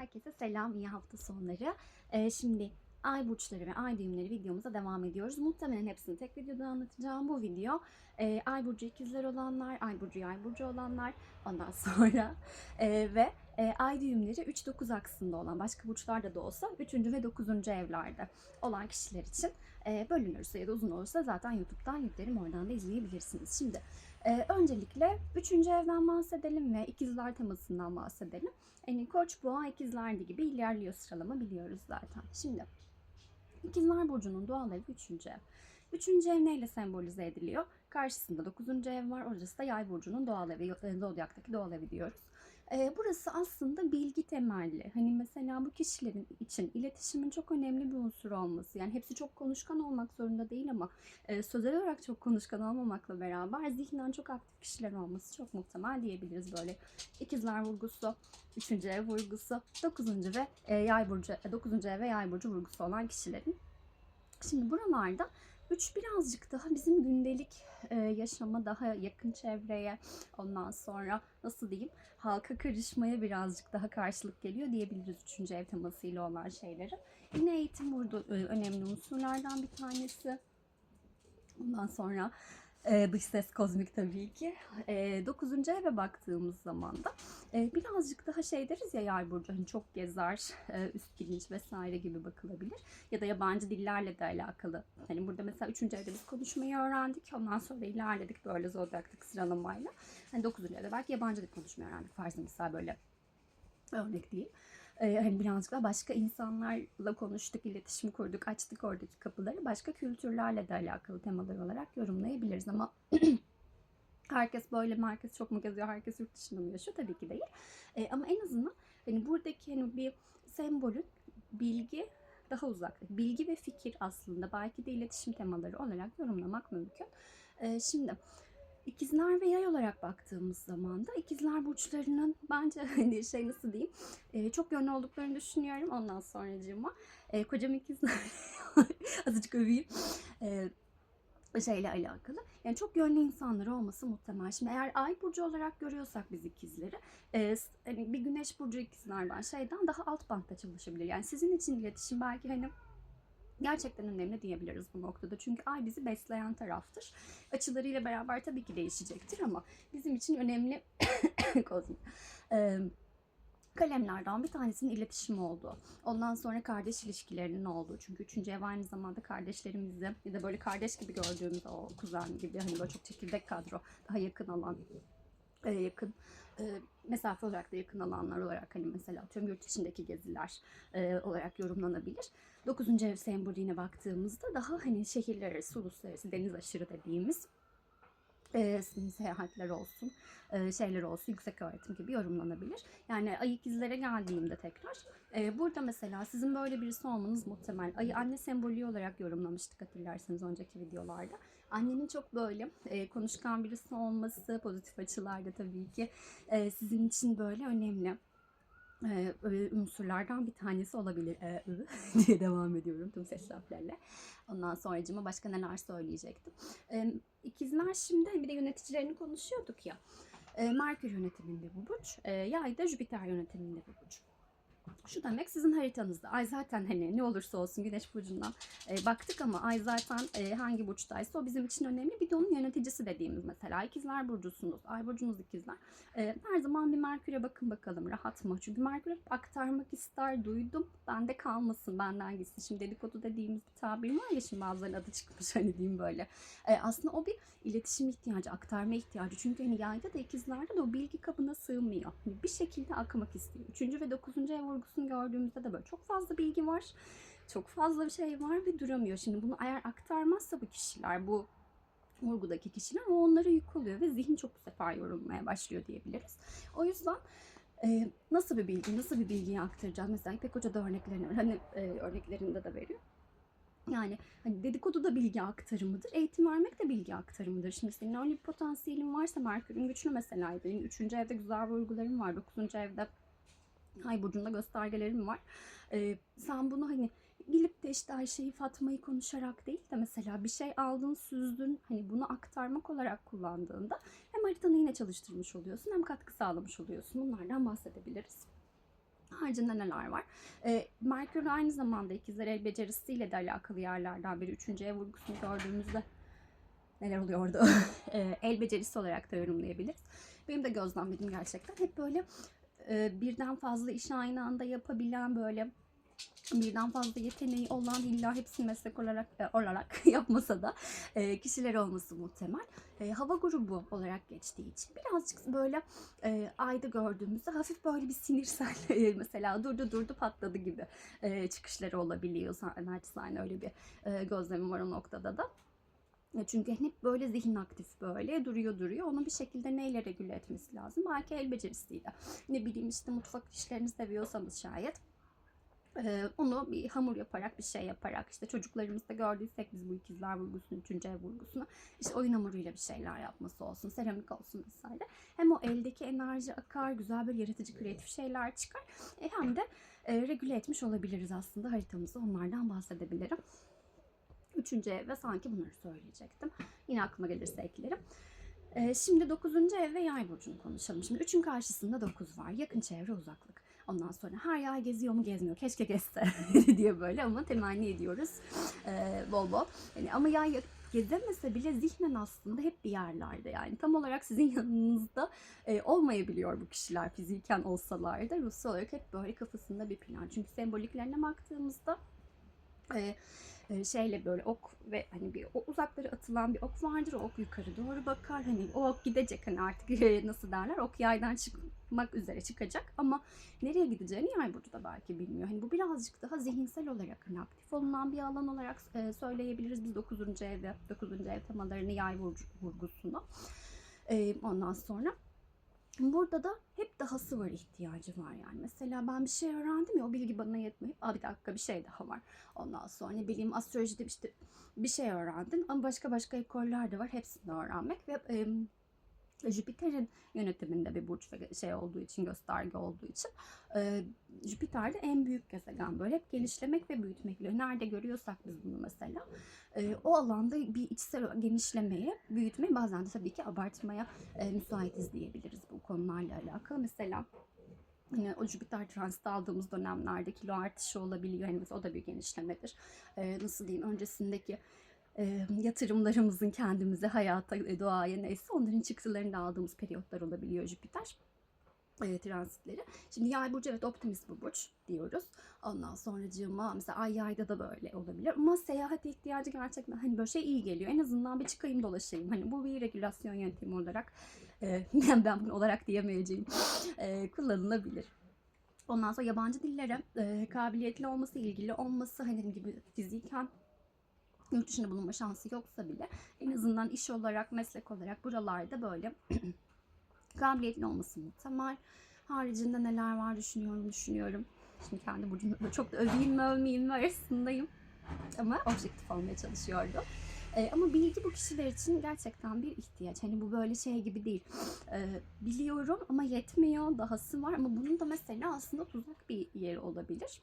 Herkese selam, iyi hafta sonları. Ee, şimdi ay burçları ve ay düğümleri videomuza devam ediyoruz. Muhtemelen hepsini tek videoda anlatacağım. Bu video e, ay burcu ikizler olanlar, ay burcu yay burcu olanlar, ondan sonra e, ve e, ay düğümleri 3-9 aksında olan başka burçlarda da olsa 3. ve 9. evlerde olan kişiler için e, bölünürse ya da uzun olursa zaten YouTube'dan yüklerim oradan da izleyebilirsiniz. Şimdi e, öncelikle 3. evden bahsedelim ve ikizler temasından bahsedelim. Yani koç, boğa, ikizler gibi ilerliyor sıralama biliyoruz zaten. Şimdi ikizler burcunun doğal evi 3. ev. 3. ev neyle sembolize ediliyor? Karşısında 9. ev var. Orası da yay burcunun doğal evi, e, zodyaktaki doğal evi diyoruz. Ee, burası aslında bilgi temelli. Hani mesela bu kişilerin için iletişimin çok önemli bir unsur olması. Yani hepsi çok konuşkan olmak zorunda değil ama e, sözel olarak çok konuşkan olmamakla beraber zihnen çok aktif kişiler olması çok muhtemel diyebiliriz böyle. İkizler vurgusu, 3. ev vurgusu, 9. ve e, yay burcu, 9. ev ve yay burcu vurgusu olan kişilerin. Şimdi buralarda Üç birazcık daha bizim gündelik e, yaşama daha yakın çevreye ondan sonra nasıl diyeyim halka karışmaya birazcık daha karşılık geliyor diyebiliriz üçüncü ev temasıyla olan şeyleri. Yine eğitim burada e, önemli unsurlardan bir tanesi. Ondan sonra e, dış ses kozmik tabii ki. E, 9. eve baktığımız zaman da e, birazcık daha şey deriz ya yay burcu hani çok gezer, e, üst bilinç vesaire gibi bakılabilir. Ya da yabancı dillerle de alakalı. Hani burada mesela 3. evde biz konuşmayı öğrendik. Ondan sonra ilerledik böyle zodyaktaki sıralamayla. Hani 9. evde belki yabancı dil konuşmayı öğrendik. Farzı misal böyle örnek diyeyim. Ee, hani birazcık da başka insanlarla konuştuk, iletişim kurduk, açtık oradaki kapıları. Başka kültürlerle de alakalı temalar olarak yorumlayabiliriz ama herkes böyle mi, çok mu geziyor, herkes yurt dışında mı yaşıyor? Tabii ki değil. Ee, ama en azından hani buradaki hani bir sembolün bilgi daha uzak. Bilgi ve fikir aslında belki de iletişim temaları olarak yorumlamak mümkün. Ee, şimdi İkizler ve yay olarak baktığımız zaman da ikizler burçlarının bence hani şey nasıl diyeyim e, çok yönlü olduklarını düşünüyorum ondan sonracığıma. E, kocam ikizler azıcık öveyim. E, şeyle alakalı. Yani çok yönlü insanlar olması muhtemel. Şimdi eğer ay burcu olarak görüyorsak biz ikizleri, e, hani bir güneş burcu ikizlerden şeyden daha alt bantta çalışabilir. Yani sizin için iletişim belki hani gerçekten önemli diyebiliriz bu noktada. Çünkü ay bizi besleyen taraftır. Açılarıyla beraber tabii ki değişecektir ama bizim için önemli kozmik. Ee, kalemlerden bir tanesinin iletişim olduğu. Ondan sonra kardeş ilişkilerinin olduğu. Çünkü üçüncü ev aynı zamanda kardeşlerimizi ya da böyle kardeş gibi gördüğümüz o kuzen gibi hani böyle çok çekirdek kadro daha yakın alan yakın mesafe olarak da yakın alanlar olarak hani mesela tüm yurt içindeki geziler olarak yorumlanabilir. 9. ev sembolüne baktığımızda daha hani şehirler arası, uluslararası, deniz aşırı dediğimiz e, seyahatler olsun, e, şeyler olsun, yüksek öğretim gibi yorumlanabilir. Yani ay ikizlere geldiğimde tekrar, e, burada mesela sizin böyle birisi olmanız muhtemel. Ayı anne sembolü olarak yorumlamıştık hatırlarsanız önceki videolarda. Annenin çok böyle e, konuşkan birisi olması, pozitif açılarda tabii ki e, sizin için böyle önemli e, unsurlardan bir tanesi olabilir e, diye devam ediyorum tüm ses harflerle. Ondan sonracıma başka neler söyleyecektim. E, ikizler şimdi bir de yöneticilerini konuşuyorduk ya. E, Merkür yönetiminde bu burç, e, Yay da Jüpiter yönetiminde bu burç. Şu demek sizin haritanızda. Ay zaten hani ne olursa olsun güneş burcundan e, baktık ama ay zaten e, hangi burçtaysa o bizim için önemli. Bir de onun yöneticisi dediğimiz mesela ikizler burcusunuz. Ay burcunuz ikizler. E, her zaman bir Merkür'e bakın bakalım rahat mı? Çünkü Merkür aktarmak ister duydum. Bende kalmasın benden gitsin. Şimdi dedikodu dediğimiz bir tabir var ya şimdi bazılarının adı çıkmış hani diyeyim böyle. E, aslında o bir iletişim ihtiyacı, aktarma ihtiyacı. Çünkü hani yayda da ikizlerde de o bilgi kabına sığmıyor. Hani bir şekilde akmak istiyor. Üçüncü ve dokuzuncu ev vurgusunu gördüğümüzde de böyle çok fazla bilgi var. Çok fazla bir şey var ve duramıyor. Şimdi bunu eğer aktarmazsa bu kişiler, bu vurgudaki kişiler o onlara yük oluyor ve zihin çok bu sefer yorulmaya başlıyor diyebiliriz. O yüzden e, nasıl bir bilgi, nasıl bir bilgiyi aktaracağız? Mesela İpek Hoca da örneklerini, hani e, örneklerinde de veriyor. Yani hani dedikodu da bilgi aktarımıdır. Eğitim vermek de bilgi aktarımıdır. Şimdi senin öyle bir potansiyelin varsa Merkür'ün güçlü mesela. Benim 3. evde güzel vurgularım var. 9. evde Ay burcunda göstergelerim var. Ee, sen bunu hani bilip de işte Ayşe'yi Fatma'yı konuşarak değil de mesela bir şey aldın süzdün hani bunu aktarmak olarak kullandığında hem haritanı yine çalıştırmış oluyorsun hem katkı sağlamış oluyorsun. Bunlardan bahsedebiliriz. Haricinde neler var? E, Merkür aynı zamanda ikizler el becerisiyle de alakalı yerlerden biri. Üçüncü ev vurgusunu gördüğümüzde neler oluyordu? e, el becerisi olarak da yorumlayabiliriz. Benim de gözlemlediğim gerçekten hep böyle e, birden fazla işi aynı anda yapabilen böyle birden fazla yeteneği olan illa hepsini meslek olarak e, olarak yapmasa da e, kişiler olması muhtemel. E, hava grubu olarak geçtiği için birazcık böyle ayda gördüğümüzde hafif böyle bir sinirsel mesela durdu durdu patladı gibi çıkışları olabiliyor. Naçizane öyle bir e, gözlemim var o noktada da. E, Çünkü hep böyle zihin aktif böyle duruyor duruyor. Onu bir şekilde neyle regüle etmesi lazım? Belki el becerisiyle. Ne bileyim işte mutfak işlerini seviyorsanız şayet ee, onu bir hamur yaparak bir şey yaparak işte çocuklarımızda gördüysek biz bu ikizler vurgusunu, üçüncü ev vurgusunu işte oyun hamuruyla bir şeyler yapması olsun, seramik olsun vesaire. Hem o eldeki enerji akar, güzel böyle yaratıcı kreatif şeyler çıkar. E, hem de e, regüle etmiş olabiliriz aslında haritamızı onlardan bahsedebilirim. Üçüncü ev ve sanki bunları söyleyecektim. Yine aklıma gelirse eklerim. Ee, şimdi 9. ev ve yay burcunu konuşalım. Şimdi 3'ün karşısında 9 var. Yakın çevre uzaklık. Ondan sonra her yay geziyor mu gezmiyor. Keşke gezse diye böyle ama temenni ediyoruz ee, bol bol. Yani ama yay gezemese bile zihnen aslında hep bir yerlerde yani tam olarak sizin yanınızda e, olmayabiliyor bu kişiler fiziken olsalar da ruhsal olarak hep böyle kafasında bir plan. Çünkü semboliklerine baktığımızda e, şeyle böyle ok ve hani bir o uzaklara atılan bir ok vardır. O ok yukarı doğru bakar. Hani o ok gidecek hani artık e, nasıl derler ok yaydan çıkmak üzere çıkacak ama nereye gideceğini yay burcu da belki bilmiyor. Hani bu birazcık daha zihinsel olarak hani aktif olunan bir alan olarak e, söyleyebiliriz biz 9. evde 9. ev temalarını yay vurgusunu. E, ondan sonra Burada da hep dahası var ihtiyacı var yani. Mesela ben bir şey öğrendim ya o bilgi bana yetmiyor. Aa bir dakika bir şey daha var. Ondan sonra ne bileyim astrolojide işte bir şey öğrendin ama başka başka ekoller de var. Hepsini öğrenmek ve e, Jüpiter'in yönetiminde bir burç ve şey olduğu için gösterge olduğu için e, Jüpiter de en büyük gezegen böyle hep genişlemek ve büyütmekle nerede görüyorsak biz bunu mesela e, o alanda bir içsel genişlemeye büyütmeye bazen de tabii ki abartmaya e, müsaitiz diyebiliriz bu konularla alakalı mesela Yine o Jüpiter transit aldığımız dönemlerde kilo artışı olabiliyor. Yani o da bir genişlemedir. Ee, nasıl diyeyim öncesindeki e, yatırımlarımızın kendimize, hayata, e, doğaya neyse onların çıktılarını aldığımız periyotlar olabiliyor Jüpiter e, transitleri. Şimdi yay burcu evet optimist bir burç diyoruz. Ondan sonracığıma mesela ay yayda da böyle olabilir. Ama seyahat ihtiyacı gerçekten hani böyle şey iyi geliyor. En azından bir çıkayım dolaşayım. Hani bu bir regülasyon yöntemi olarak e, ben bunu olarak diyemeyeceğim e, kullanılabilir. Ondan sonra yabancı dillere e, kabiliyetli olması, ilgili olması hani gibi fiziken yurt dışında bulunma şansı yoksa bile en azından iş olarak, meslek olarak buralarda böyle kabiliyetli olması muhtemel. Haricinde neler var düşünüyorum, düşünüyorum. Şimdi kendi burcumda da çok da öveyim mi övmeyeyim mi arasındayım. Ama objektif olmaya çalışıyordum. Ee, ama bilgi bu kişiler için gerçekten bir ihtiyaç. Hani bu böyle şey gibi değil. Ee, biliyorum ama yetmiyor, dahası var ama bunun da mesela aslında tuzak bir yeri olabilir.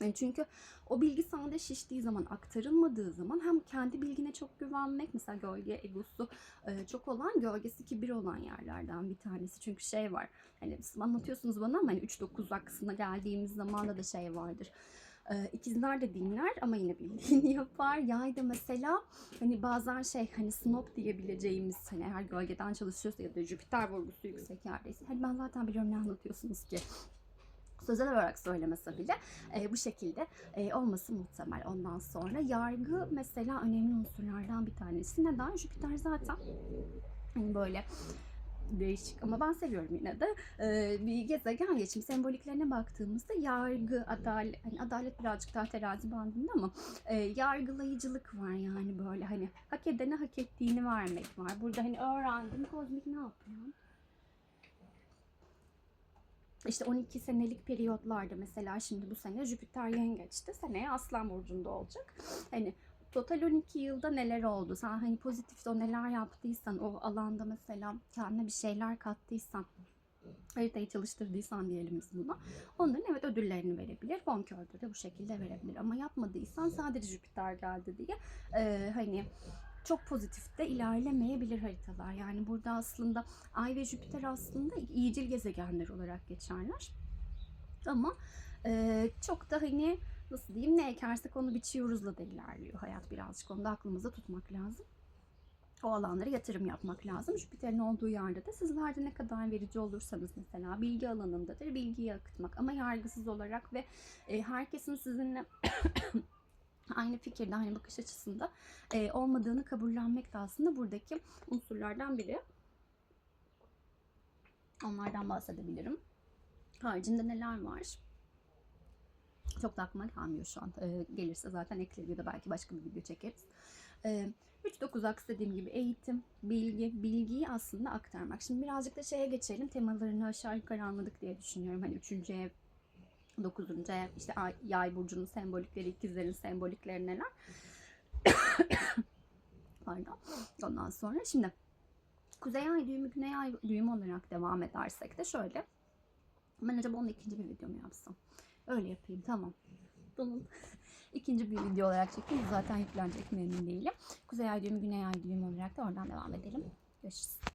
Yani çünkü o bilgi sana şiştiği zaman, aktarılmadığı zaman hem kendi bilgine çok güvenmek, mesela gölge egosu e, çok olan, gölgesi kibir olan yerlerden bir tanesi. Çünkü şey var, hani siz anlatıyorsunuz bana ama hani 3-9 aksına geldiğimiz zamanda da şey vardır. E, ikizler de dinler ama yine bildiğini yapar. Yay da mesela hani bazen şey hani snob diyebileceğimiz hani eğer gölgeden çalışıyorsa ya da Jüpiter vurgusu yüksek yerdeyse. Hani ben zaten biliyorum ne anlatıyorsunuz ki sözel olarak söylemese bile e, bu şekilde e, olması muhtemel. Ondan sonra yargı mesela önemli unsurlardan bir tanesi. Neden? Jüpiter zaten hani böyle değişik ama ben seviyorum yine de ee, bir gezegen ya şimdi semboliklerine baktığımızda yargı, adalet, hani adalet birazcık daha terazi bandında ama e, yargılayıcılık var yani böyle hani hak edene hak ettiğini vermek var. Burada hani öğrendim kozmik ne yapıyor? İşte 12 senelik periyotlarda mesela şimdi bu sene Jüpiter yengeçti. Seneye Aslan Burcu'nda olacak. Hani total 12 yılda neler oldu? Sen hani pozitifte o neler yaptıysan, o alanda mesela kendine bir şeyler kattıysan, haritayı çalıştırdıysan diyelim biz buna. Onların evet ödüllerini verebilir. Bonkördür de bu şekilde verebilir. Ama yapmadıysan sadece Jüpiter geldi diye e, hani çok pozitifte ilerlemeyebilir haritalar. Yani burada aslında Ay ve Jüpiter aslında iyicil gezegenler olarak geçerler. ama e, çok da hani nasıl diyeyim ne ekersek onu biçiyoruzla da ilerliyor hayat birazcık. Onu da aklımızda tutmak lazım. O alanlara yatırım yapmak lazım. Jüpiter'in olduğu yerde de sizler de ne kadar verici olursanız mesela bilgi alanındadır. Bilgiyi akıtmak ama yargısız olarak ve e, herkesin sizinle aynı fikirde, aynı bakış açısında e, olmadığını kabullenmek de aslında buradaki unsurlardan biri. Onlardan bahsedebilirim. Haricinde neler var? Çok da aklıma gelmiyor şu an. Ee, gelirse zaten ekleriz ya da belki başka bir video çekeriz. Ee, 3-9 aks dediğim gibi eğitim, bilgi, bilgiyi aslında aktarmak. Şimdi birazcık da şeye geçelim. Temalarını aşağı yukarı anladık diye düşünüyorum. Hani 3. ev, 9. ev, işte ay, yay burcunun sembolikleri, ikizlerin sembolikleri neler. Pardon. Ondan sonra şimdi Kuzey ay düğümü, güney ay düğümü olarak devam edersek de şöyle. Ben acaba onun ikinci bir video mu yapsam? Öyle yapayım tamam. Bunun ikinci bir video olarak çekeyim. Zaten yüklenecek mi emin değilim. Kuzey ay düğümü, güney ay düğümü olarak da oradan devam edelim. Görüşürüz.